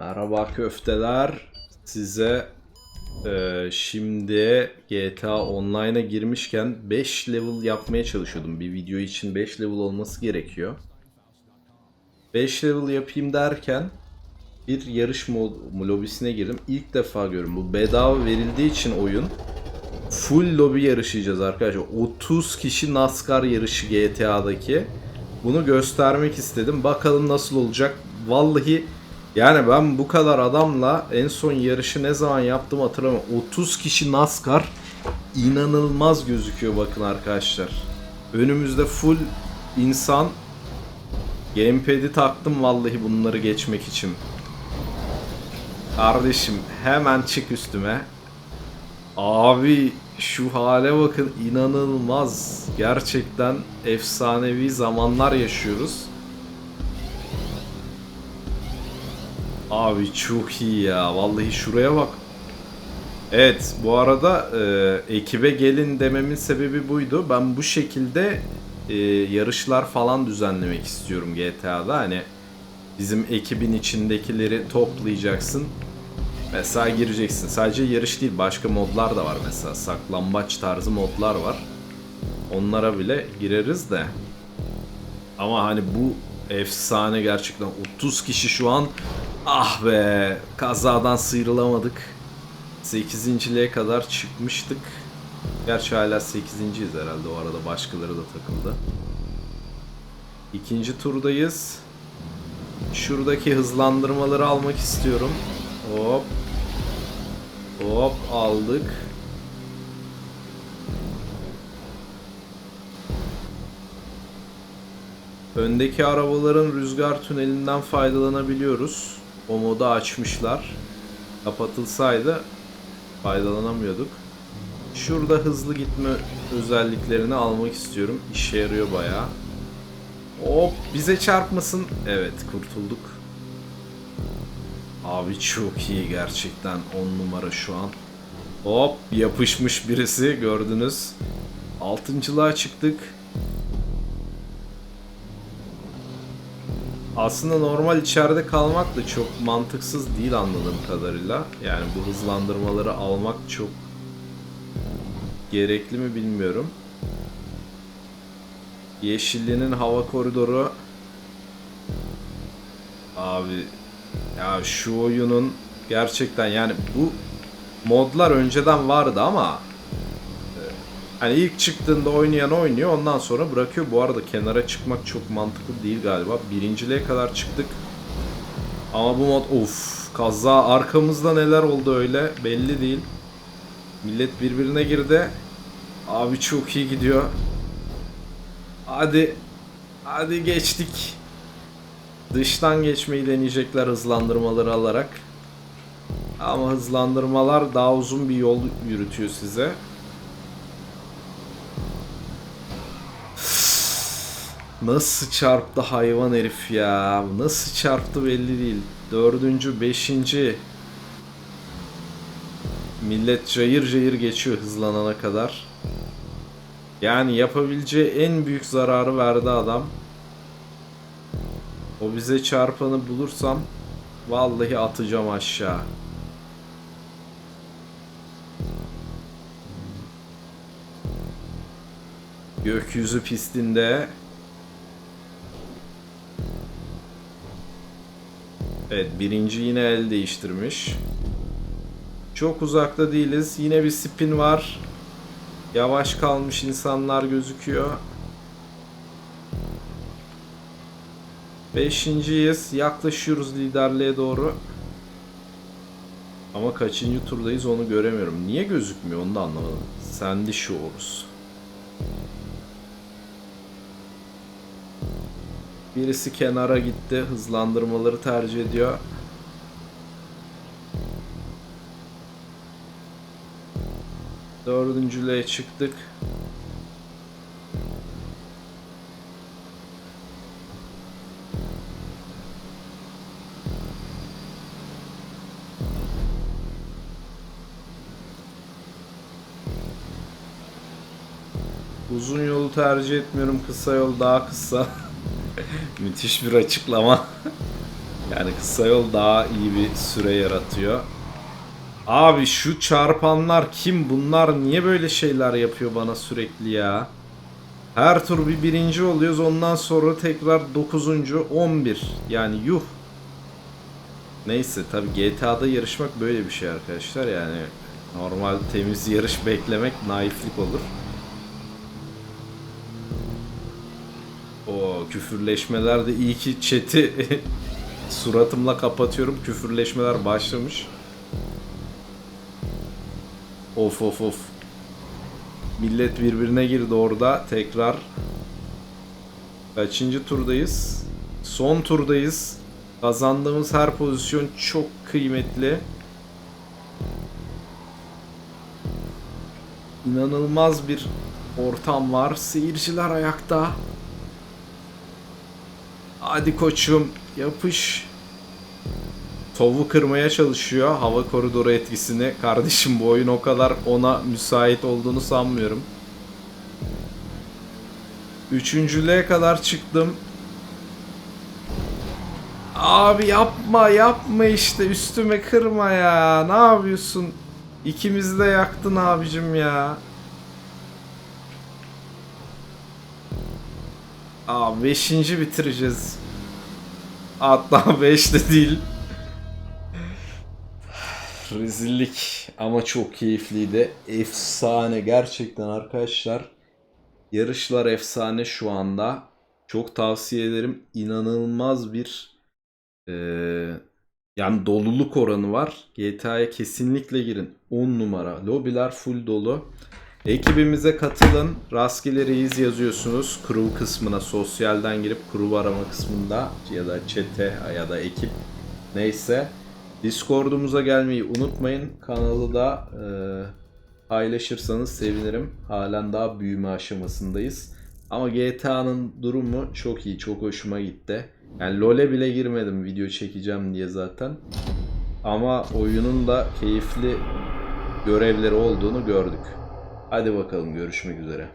Merhaba köfteler. Size e, şimdi GTA Online'a girmişken 5 level yapmaya çalışıyordum. Bir video için 5 level olması gerekiyor. 5 level yapayım derken bir yarış lobisine girdim. İlk defa görüyorum. Bu bedava verildiği için oyun full lobi yarışacağız arkadaşlar. 30 kişi NASCAR yarışı GTA'daki. Bunu göstermek istedim. Bakalım nasıl olacak. Vallahi yani ben bu kadar adamla en son yarışı ne zaman yaptım hatırlamıyorum. 30 kişi NASCAR inanılmaz gözüküyor bakın arkadaşlar. Önümüzde full insan. Gamepad'i taktım vallahi bunları geçmek için. Kardeşim hemen çık üstüme. Abi şu hale bakın inanılmaz. Gerçekten efsanevi zamanlar yaşıyoruz. Abi çok iyi ya. Vallahi şuraya bak. Evet bu arada e, ekibe gelin dememin sebebi buydu. Ben bu şekilde e, yarışlar falan düzenlemek istiyorum GTA'da. Hani bizim ekibin içindekileri toplayacaksın. Mesela gireceksin. Sadece yarış değil başka modlar da var mesela. Saklambaç tarzı modlar var. Onlara bile gireriz de. Ama hani bu efsane gerçekten 30 kişi şu an ah be kazadan sıyrılamadık. 8.liğe kadar çıkmıştık. Gerçi hala 8.yiz herhalde o arada başkaları da takıldı. İkinci turdayız. Şuradaki hızlandırmaları almak istiyorum. Hop. Hop aldık. Öndeki arabaların rüzgar tünelinden faydalanabiliyoruz. O modu açmışlar. Kapatılsaydı faydalanamıyorduk. Şurada hızlı gitme özelliklerini almak istiyorum. İşe yarıyor bayağı. Hop bize çarpmasın. Evet kurtulduk. Abi çok iyi gerçekten 10 numara şu an. Hop yapışmış birisi gördünüz. Altıncılığa çıktık. Aslında normal içeride kalmak da çok mantıksız değil anladığım kadarıyla. Yani bu hızlandırmaları almak çok gerekli mi bilmiyorum. Yeşilli'nin hava koridoru Abi ya şu oyunun gerçekten yani bu modlar önceden vardı ama hani ilk çıktığında oynayan oynuyor ondan sonra bırakıyor. Bu arada kenara çıkmak çok mantıklı değil galiba. Birinciliğe kadar çıktık. Ama bu mod of kaza arkamızda neler oldu öyle belli değil. Millet birbirine girdi. Abi çok iyi gidiyor. Hadi. Hadi geçtik. Dıştan geçmeyi deneyecekler hızlandırmaları alarak. Ama hızlandırmalar daha uzun bir yol yürütüyor size. Nasıl çarptı hayvan herif ya? Nasıl çarptı belli değil. Dördüncü, beşinci. Millet cayır cayır geçiyor hızlanana kadar. Yani yapabileceği en büyük zararı verdi adam. O bize çarpanı bulursam vallahi atacağım aşağı. Gökyüzü pistinde Evet birinci yine el değiştirmiş. Çok uzakta değiliz. Yine bir spin var. Yavaş kalmış insanlar gözüküyor. Beşinciyiz. Yaklaşıyoruz liderliğe doğru. Ama kaçıncı turdayız onu göremiyorum. Niye gözükmüyor onu da anlamadım. Sandy Shores. Birisi kenara gitti. Hızlandırmaları tercih ediyor. Dördüncülüğe çıktık. Uzun yolu tercih etmiyorum. Kısa yol daha kısa. Müthiş bir açıklama. Yani kısa yol daha iyi bir süre yaratıyor. Abi şu çarpanlar kim? Bunlar niye böyle şeyler yapıyor bana sürekli ya? Her tur bir birinci oluyoruz ondan sonra tekrar 9. 11. Yani yuh. Neyse tabi GTA'da yarışmak böyle bir şey arkadaşlar yani normal temiz yarış beklemek naiflik olur. O küfürleşmeler de iyi ki chat'i suratımla kapatıyorum. Küfürleşmeler başlamış. Of of of. Millet birbirine girdi orada. Tekrar kaçıncı turdayız? Son turdayız. Kazandığımız her pozisyon çok kıymetli. İnanılmaz bir ortam var. Seyirciler ayakta. Hadi koçum yapış. Tovu kırmaya çalışıyor hava koridoru etkisini. Kardeşim bu oyun o kadar ona müsait olduğunu sanmıyorum. Üçüncülüğe kadar çıktım. Abi yapma yapma işte üstüme kırma ya. Ne yapıyorsun? İkimizi de yaktın abicim ya. Aa 5. bitireceğiz. Hatta 5 de değil. Rezillik ama çok keyifliydi. Efsane gerçekten arkadaşlar. Yarışlar efsane şu anda. Çok tavsiye ederim. İnanılmaz bir eee, yani doluluk oranı var. GTA'ya kesinlikle girin. 10 numara. Lobiler full dolu. Ekibimize katılın. Rastgele reis yazıyorsunuz. Crew kısmına sosyalden girip crew arama kısmında ya da çete ya da ekip neyse. Discord'umuza gelmeyi unutmayın. Kanalı da e, paylaşırsanız sevinirim. Halen daha büyüme aşamasındayız. Ama GTA'nın durumu çok iyi. Çok hoşuma gitti. Yani LoL'e bile girmedim video çekeceğim diye zaten. Ama oyunun da keyifli görevleri olduğunu gördük. Hadi bakalım görüşmek üzere.